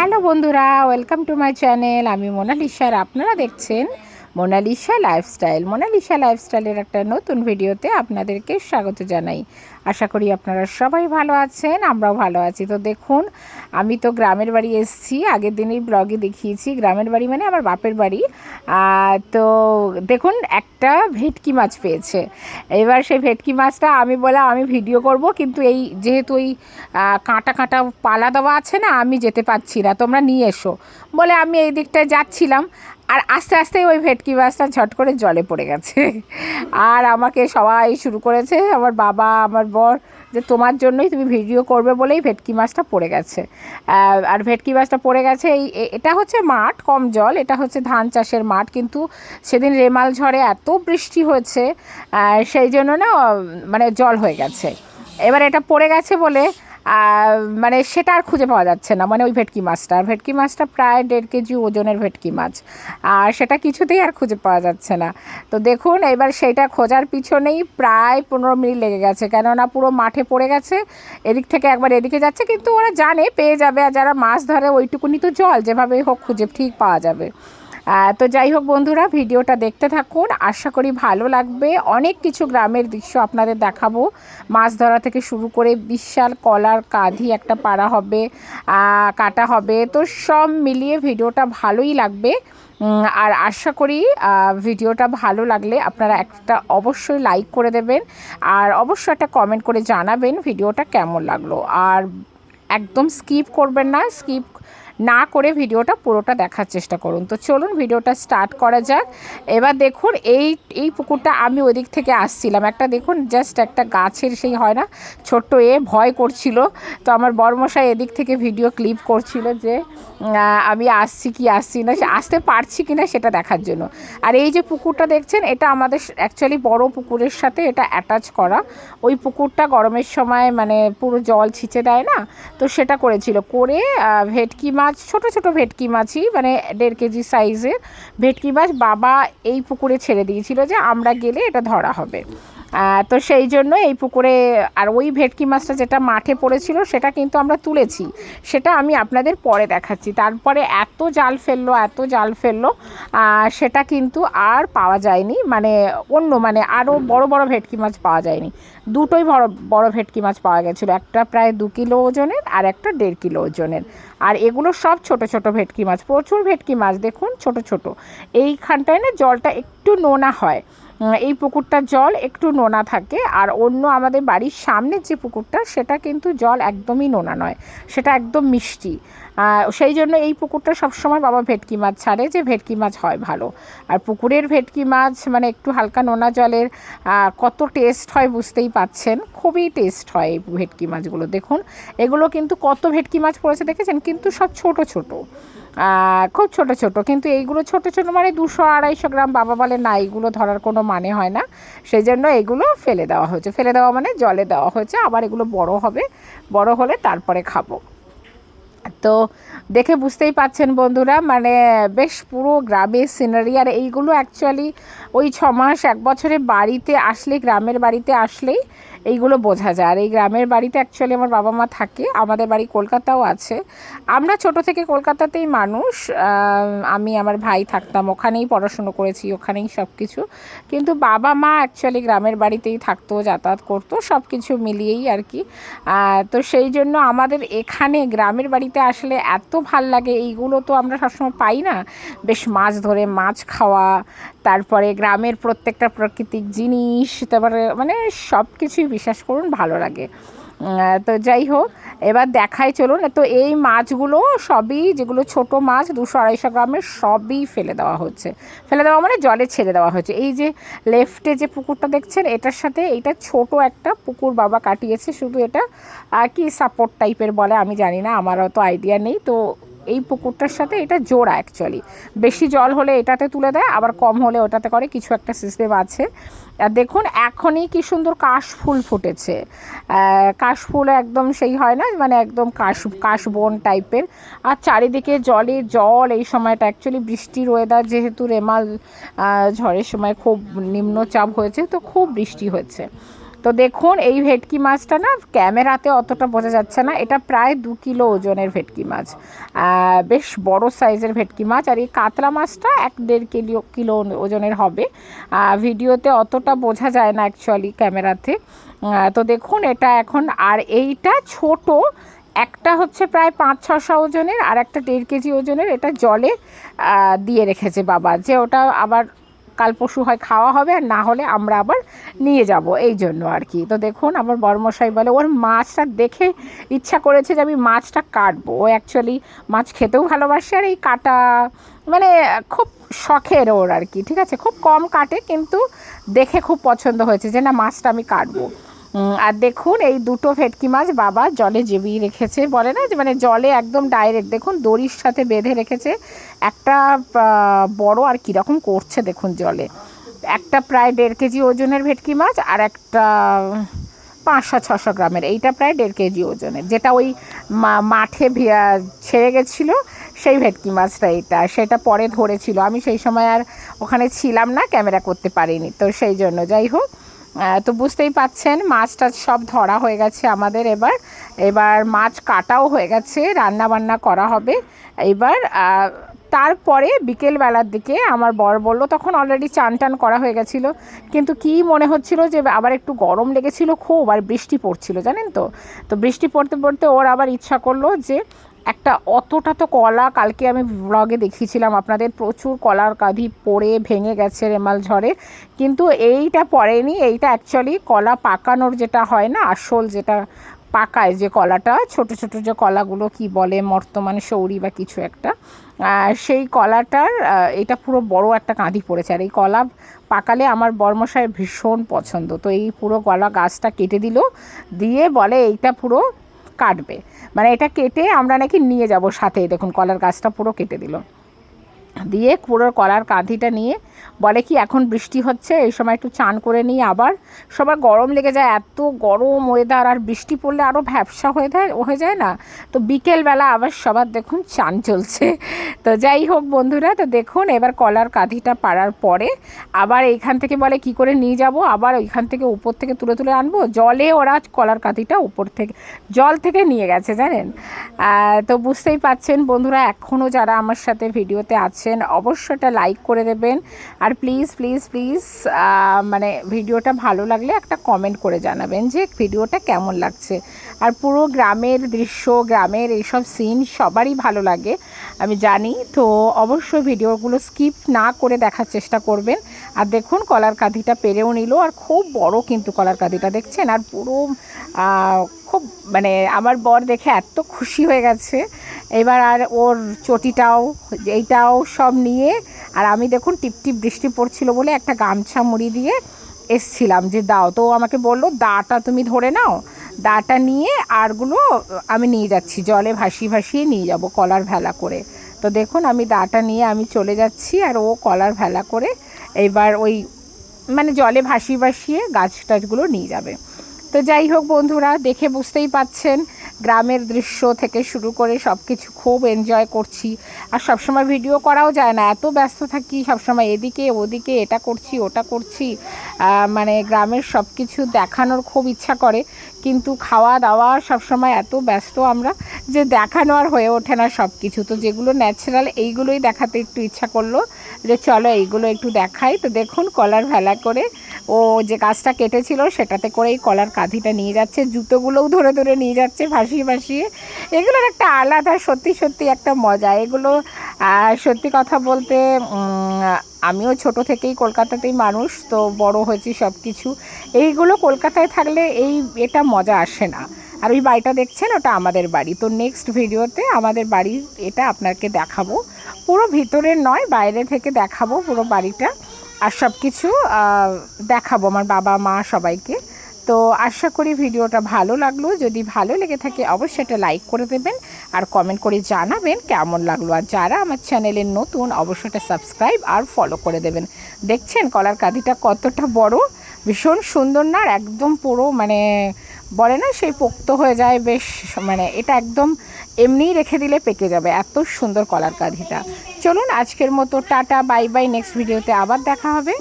Hello বন্ধুরা welcome to my channel. আমি মোনালিসার আপনারা দেখছেন মোনালিসা লাইফস্টাইল। মোনালিসা লাইফস্টাইলের একটা নতুন ভিডিওতে আপনাদেরকে স্বাগত জানাই। আশা করি আপনারা সবাই ভালো আছেন, আমরাও ভালো আছি। তো দেখুন, আমি তো গ্রামের বাড়ি এসেছি, আগের দিনই ব্লগে দেখিয়েছি। গ্রামের বাড়ি মানে আমার বাপের বাড়ি। তো দেখুন, একটা ভেটকি মাছ পেয়েছে। এবার সেই ভেটকি মাছটা আমি বলে আমি ভিডিও করব, কিন্তু এই যেহেতু ওই কাঁটা কাঁটা পালা দেওয়া আছে না, আমি যেতে পারছি না, তোমরা নিয়ে এসো। বলে আমি এই দিকটায় যাচ্ছিলাম। আর আস্তে আস্তে ওই ভেটকি মাছটা ঝট করে জলে পড়ে গেছে। আর আমাকে সবাই শুরু করেছে, আমার বাবা, আমার বর, যে তোমার জন্যই তুমি ভিডিও করবে বলেই ভেটকি মাছটা পড়ে গেছে। আর ভেটকি মাছটা পড়ে গেছে এই এটা হচ্ছে মাঠ, কম জল, এটা হচ্ছে ধান চাষের মাঠ, কিন্তু সেদিন রেমাল ঝড়ে এত বৃষ্টি হয়েছে সেই জন্য না মানে জল হয়ে গেছে। এবার এটা পড়ে গেছে বলে মানে সেটা আর খুঁজে পাওয়া যাচ্ছে না মানে ওই ভেটকি মাছটা। আর ভেটকি মাছটা প্রায় দেড় কেজি ওজনের ভেটকি মাছ। আর সেটা কিছুতেই আর খুঁজে পাওয়া যাচ্ছে না। তো দেখুন, এবার সেইটা খোঁজার পিছনেই প্রায় পনেরো মিনিট লেগে গেছে। কেননা পুরো মাঠে পড়ে গেছে, এদিক থেকে একবার এদিকে যাচ্ছে, কিন্তু ওরা জানে, পেয়ে যাবে। আর যারা মাছ ধরে, ওইটুকুনি তো জল, যেভাবেই হোক খুঁজে ঠিক পাওয়া যাবে। তো যাই হোক বন্ধুরা, ভিডিওটা দেখতে থাকুন। আশা করি ভালো লাগবে। অনেক কিছু গ্রামের দৃশ্য আপনাদের দেখাবো। মাছ ধরা থেকে শুরু করে বিশাল কলার কাঁধি একটা পাড়া হবে কাটা হবে। তো সব মিলিয়ে ভিডিওটা ভালোই লাগবে। আর আশা করি ভিডিওটা ভালো লাগলে আপনারা একটা অবশ্যই লাইক করে দেবেন। আর অবশ্যই একটা কমেন্ট করে জানাবেন ভিডিওটা কেমন লাগল। আর একদম স্কিপ করবেন না। স্কিপ না করে ভিডিওটা পুরোটা দেখার চেষ্টা করুন। তো চলুন ভিডিওটা স্টার্ট করা যাক। এবার দেখুন, এই এই পুকুরটা আমি ওদিক থেকে আসছিলাম। একটা দেখুন জাস্ট একটা গাছের সেই হয় না, ছোট্ট এ ভয় করছিল। তো আমার বর্মশাই এদিক থেকে ভিডিও ক্লিপ করছিল যে আমি আসছি কি আসছি না আসতে পারছি কি না সেটা দেখার জন্য। আর এই যে পুকুরটা দেখছেন, এটা আমাদের অ্যাকচুয়ালি বড় পুকুরের সাথে এটা অ্যাটাচ করা। ওই পুকুরটা গরমের সময় মানে পুরো জল ছিঁচে দেয় না, তো সেটা করেছিল। করে ভেটকি মাছ ছোট ছোট ভেটকি মাছই মানে দেড় কেজি সাইজের ভেটকি মাছ বাবা এই পুকুরে ছেড়ে দিয়েছিল যে আমরা গেলে এটা ধরা হবে। তো সেই জন্য এই পুকুরে, আর ওই ভেটকি মাছটা যেটা মাঠে পড়েছিল, সেটা কিন্তু আমরা তুলেছি। সেটা আমি আপনাদের পরে দেখাচ্ছি। তারপরে এত জাল ফেলল, এত জাল ফেলল সেটা কিন্তু আর পাওয়া যায়নি। মানে অন্য মানে আরও বড় বড় ভেটকি মাছ পাওয়া যায়নি। দুটোই বড় বড় ভেটকি মাছ পাওয়া গেছিল। একটা প্রায় দু কিলো ওজনের আর একটা দেড় কিলো ওজনের। আর এগুলো সব ছোট ছোট ভেটকি মাছ, প্রচুর ভেটকি মাছ। দেখুন, ছোট ছোট। এইখানটায় না জলটা একটু নোনা হয়। এই পুকুরটার জল একটু নোনা থাকে আর অন্য আমাদের বাড়ির সামনের যে পুকুরটা, সেটা কিন্তু জল একদমই নোনা নয়, সেটা একদম মিষ্টি। সেই জন্য এই পুকুরটা সবসময় বাবা ভেটকি মাছ ছাড়ে যে ভেটকি মাছ হয় ভালো। আর পুকুরের ভেটকি মাছ মানে একটু হালকা নোনা জলের কত টেস্ট হয় বুঝতেই পাচ্ছেন? খুবই টেস্ট হয় এই ভেটকি মাছগুলো। দেখুন, এগুলো কিন্তু কত ভেটকি মাছ পড়েছে দেখেছেন? কিন্তু সব ছোট ছোট। খুব ছোট ছোট, কিন্তু এইগুলো ছোট ছোট মানে দুশো আড়াইশো গ্রাম বাবা বলে, না, এইগুলো ধরার কোনো মানে হয় না। সেই জন্য এগুলো ফেলে দেওয়া হয়েছে। ফেলে দেওয়া মানে জলে দেওয়া হয়েছে, আবার এগুলো বড় হবে, বড় হলে তারপরে খাব। তো দেখে বুঝতেই পাচ্ছেন বন্ধুরা মানে বেশ পুরো গ্রামের সিনারি আর এইগুলো অ্যাকচুয়ালি ওই ছ মাস, এক বছরে বাড়িতে আসলে গ্রামের বাড়িতে আসলেই এইগুলো বোঝা যায়। আর এই গ্রামের বাড়িতে অ্যাকচুয়ালি আমার বাবা মা থাকে, আমাদের বাড়ি কলকাতাও আছে। আমরা ছোট থেকে কলকাতাতেই মানুষ আমি, আমার ভাই থাকতাম, ওখানেই পড়াশুনো করেছি, ওখানেই সব কিছু কিন্তু বাবা মা অ্যাকচুয়ালি গ্রামের বাড়িতেই থাকতো, যাতায়াত করতো সব কিছু মিলিয়েই আর কি। তো সেই জন্য আমাদের এখানে গ্রামের বাড়িতে আসলে এত ভালো লাগে, এইগুলো তো আমরা সবসময় পাই না। বেশ মাছ ধরে, মাছ খাওয়া, তারপরে গ্রামের প্রত্যেকটা প্রাকৃতিক জিনিস, তারপরে মানে সব কিছুই বিশ্বাস করুন, ভালো লাগে। তো যাই হোক, এবার দেখাই চলুন, তো এই মাছগুলো সবই, যেগুলো ছোট মাছ, দুশো আড়াইশো গ্রামের সবই ফেলে দেওয়া হচ্ছে। ফেলে দেওয়া মানে জলে ছেড়ে দেওয়া হচ্ছে। এই যে লেফটে যে পুকুরটা দেখছেন, এটার সাথে এটা ছোট একটা পুকুর বাবা কাটিয়েছে, শুধু এটা কি সাপোর্ট টাইপের বলে আমি জানি না, আমার অত আইডিয়া নেই। তো এই পুকুরটার সাথে এটা জোড়া অ্যাকচুয়ালি বেশি জল হলে এটাতে তুলে দেয় আবার কম হলে ওটাতে করে কিছু একটা সিস্টেম আছে। আর দেখুন এখনই কি সুন্দর কাশ ফুল ফুটেছে। আহ, কাশ ফুল একদম সেই হয় না মানে একদম কাশ কাশবন টাইপের। আর চারিদিকে জলে জল এই সময়টা অ্যাকচুয়ালি বৃষ্টির ওয়েদার যেহেতু রেমাল ঝড়ের সময় খুব নিম্নচাপ হয়েছে তো খুব বৃষ্টি হয়েছে। তো দেখুন, এই ভেটকি মাছটা না ক্যামেরাতে অতটা বোঝা যাচ্ছে না। এটা প্রায় দু কিলো ওজনের ভেটকি মাছ। বেশ বড় সাইজের ভেটকি মাছ। আর এই কাতলা মাছটা এক দেড় কিলো কিলো ওজনের হবে। ভিডিওতে অতটা বোঝা যায় না অ্যাকচুয়ালি ক্যামেরাতে। তো দেখুন, এটা এখন, আর এইটা ছোট, একটা হচ্ছে প্রায় পাঁচ ছশো ওজনের, আর একটা দেড় কেজি ওজনের। এটা জলে দিয়ে রেখেছে বাবা। যে ওটা আবার কাল পশু হয় খাওয়া হবে, আর না হলে আমরা আবার নিয়ে যাব। এই জন্য আর কি। তো দেখুন, আমার বর্মশাই বলে, ওর মাছটা দেখে ইচ্ছা করেছে যে আমি মাছটা কাটবো। ও অ্যাকচুয়ালি মাছ খেতেও ভালোবাসে, আর এই কাটা মানে খুব শখের ওর আর কি, ঠিক আছে? খুব কম কাটে, কিন্তু দেখে খুব পছন্দ হয়েছে যে, না, মাছটা আমি কাটবো। আর দেখুন, এই দুটো ভেটকি মাছ বাবা জলে জেবিয়ে রেখেছে। বলে না যে মানে জলে একদম ডাইরেক্ট দেখুন, দড়ির সাথে বেঁধে রেখেছে। একটা বড় আর কীরকম করছে দেখুন জলে। একটা প্রায় দেড় কেজি ওজনের ভেটকি মাছ আর একটা পাঁচশো ছশো গ্রামের। এইটা প্রায় দেড় কেজি ওজনের। যেটা ওই মাঠে ছেড়ে গেছিল, সেই ভেটকি মাছটা এটা সেটা পরে ধরেছিল। আমি সেই সময় আর ওখানে ছিলাম না, ক্যামেরা করতে পারিনি। তো সেই জন্য যাই হোক তো বুঝতেই পাচ্ছেন, মাছটা সব ধরা হয়ে গেছে আমাদের এবার। এবার মাছ কাটাও হয়ে গেছে রান্না বান্না করা হবে। এবার তারপরে বিকেলবেলার দিকে আমার বর বলল, তখন অলরেডি চান টান করা হয়ে গেছিল। কিন্তু কি মনে হচ্ছিল যে, আবার একটু গরম লেগেছিল খুব, আর বৃষ্টি পড়ছিল, জানেন তো? তো বৃষ্টি পড়তে পড়তে ওর আবার ইচ্ছা করল যে একটা অতটা তো কলা কালকে আমি ব্লগে দেখিয়েছিলাম আপনাদের, প্রচুর কলার কাঁধি পড়ে ভেঙে গেছে রেমাল ঝড়ে। কিন্তু এইটা পড়েনি, এইটা অ্যাকচুয়ালি কলা পাকানোর যেটা হয় না, আসল যেটা পাকায় যে কলাটা, ছোট ছোট যে কলাগুলো কি বলে, বর্তমান সৌরি বা কিছু একটা সেই কলাটার এটা পুরো বড় একটা কাঁধি পড়েছে। আর এই কলা পাকালে আমার বর্মশায়ের ভীষণ পছন্দ। তো এই পুরো কলা গাছটা কেটে দিল, দিয়ে বলে এইটা পুরো কাটবে। মানে এটা কেটে আমরা নাকি নিয়ে যাব সাথে দেখুন, কলার গাছটা পুরো কেটে দিল। দিয়ে পুরো কলার কাঁধিটা নিয়ে বলে কি, এখন বৃষ্টি হচ্ছে, এই সময় একটু চান করে নিই আবার। সবার গরম লেগে যায়, এত গরম ওয়েদার আর বৃষ্টি পড়লে আরও ভ্যাবসা হয়ে যায় হয়ে যায় না? তো বিকেলবেলা আবার সবার দেখুন চান চলছে। তো যাই হোক বন্ধুরা, তো দেখুন এবার কলার কাঁধিটা পাড়ার পরে আবার এইখান থেকে বলে কি করে নিয়ে যাব? আবার ওইখান থেকে উপর থেকে তুলে তুলে আনব? জলে ওরা কলার কাঁধিটা উপর থেকে, জল থেকে নিয়ে গেছে, জানেন? তো বুঝতেই পাচ্ছেন বন্ধুরা এখনও যারা আমার সাথে ভিডিওতে আছেন অবশ্যই এটা লাইক করে দেবেন। আর প্লিজ প্লিজ প্লিজ মানে ভিডিওটা ভালো লাগলে একটা কমেন্ট করে জানাবেন যে ভিডিওটা কেমন লাগছে। আর পুরো গ্রামের দৃশ্য, গ্রামের এইসব সিন সবারই ভালো লাগে, আমি জানি। তো অবশ্যই ভিডিওগুলো স্কিপ না করে দেখার চেষ্টা করবেন। আর দেখুন, কলার কাঁধিটা পেরেও নিল। আর খুব বড় কিন্তু কলার কাঁধিটা, দেখছেন? আর পুরো খুব মানে আমার বর দেখে এত খুশি হয়ে গেছে। এবার আর ওর চটিটাও, এইটাও সব নিয়ে, আর আমি দেখুন টিপটিপ বৃষ্টি পড়ছিল বলে একটা গামছা মুড়ি দিয়ে এসছিলাম যে দাও। তো আমাকে বলল, দাটা তুমি ধরে নাও। দাটা নিয়ে আরগুলো আমি নিয়ে যাচ্ছি, জলে ভাসিয়ে ভাসিয়ে নিয়ে যাব কলার ভেলা করে। তো দেখুন আমি দাটা নিয়ে আমি চলে যাচ্ছি, আর ও কলার ভেলা করে এবার ওই মানে জলে ভাসিয়ে ভাসিয়ে গাছ টাছগুলো নিয়ে যাবে। তো যাই হোক বন্ধুরা দেখে বুঝতেই পাচ্ছেন। গ্রামের দৃশ্য থেকে শুরু করে সব কিছু খুব এনজয় করছি। আর সবসময় ভিডিও করাও যায় না। এত ব্যস্ত থাকি, সবসময় এদিকে, ওদিকে, এটা করছি, ওটা করছি। মানে গ্রামের সব কিছু দেখানোর খুব ইচ্ছা করে। কিন্তু খাওয়া দাওয়া সবসময় এত ব্যস্ত আমরা যে দেখানো আর হয়ে ওঠে না সব কিছু তো যেগুলো ন্যাচারাল এইগুলোই দেখাতে একটু ইচ্ছা করল যে চলো এইগুলো একটু দেখাই। তো দেখুন, কলার ভেলা করে ও যে গাছটা কেটেছিল সেটাতে করে এই কলার কাঁধিটা নিয়ে যাচ্ছে, জুতোগুলোও ধরে ধরে নিয়ে যাচ্ছে ভাসিয়ে ভাসিয়ে এগুলোর একটা আলাদা, সত্যি সত্যি একটা মজা। এগুলো সত্যি কথা বলতে আমিও ছোট থেকেই কলকাতাতেই মানুষ, তো বড় হয়েছি সব কিছু এইগুলো কলকাতায় থাকলে এই, এটা মজা আসে না। আর ওই বাড়িটা দেখছেন? ওটা আমাদের বাড়ি। তো নেক্সট ভিডিওতে আমাদের বাড়ির এটা আপনাকে দেখাবো। পুরো ভিতরের নয়, বাইরে থেকে দেখাবো পুরো বাড়িটা। আর সব কিছু দেখাবো আমার বাবা, মা সবাইকে। তো আশা করি ভিডিওটা ভালো লাগল। যদি ভালো লেগে থাকে অবশ্যই এটা লাইক করে দেবেন আর কমেন্ট করে জানাবেন কেমন লাগল। আর যারা আমার চ্যানেলে নতুন অবশ্যই এটা সাবস্ক্রাইব আর ফলো করে দেবেন। দেখছেন কলার কাঁদিটা কতটা বড়? ভীষণ সুন্দর না? আর একদম পুরো মানে বলে না সেই পোক্ত হয়ে যায়, বেশ মানে এটা একদম এমনিই রেখে দিলে পেকে যাবে। এত সুন্দর কলার কাঁধিটা চলুন আজকের মতো টাটা, বাই বাই, নেক্সট ভিডিওতে আবার দেখা হবে।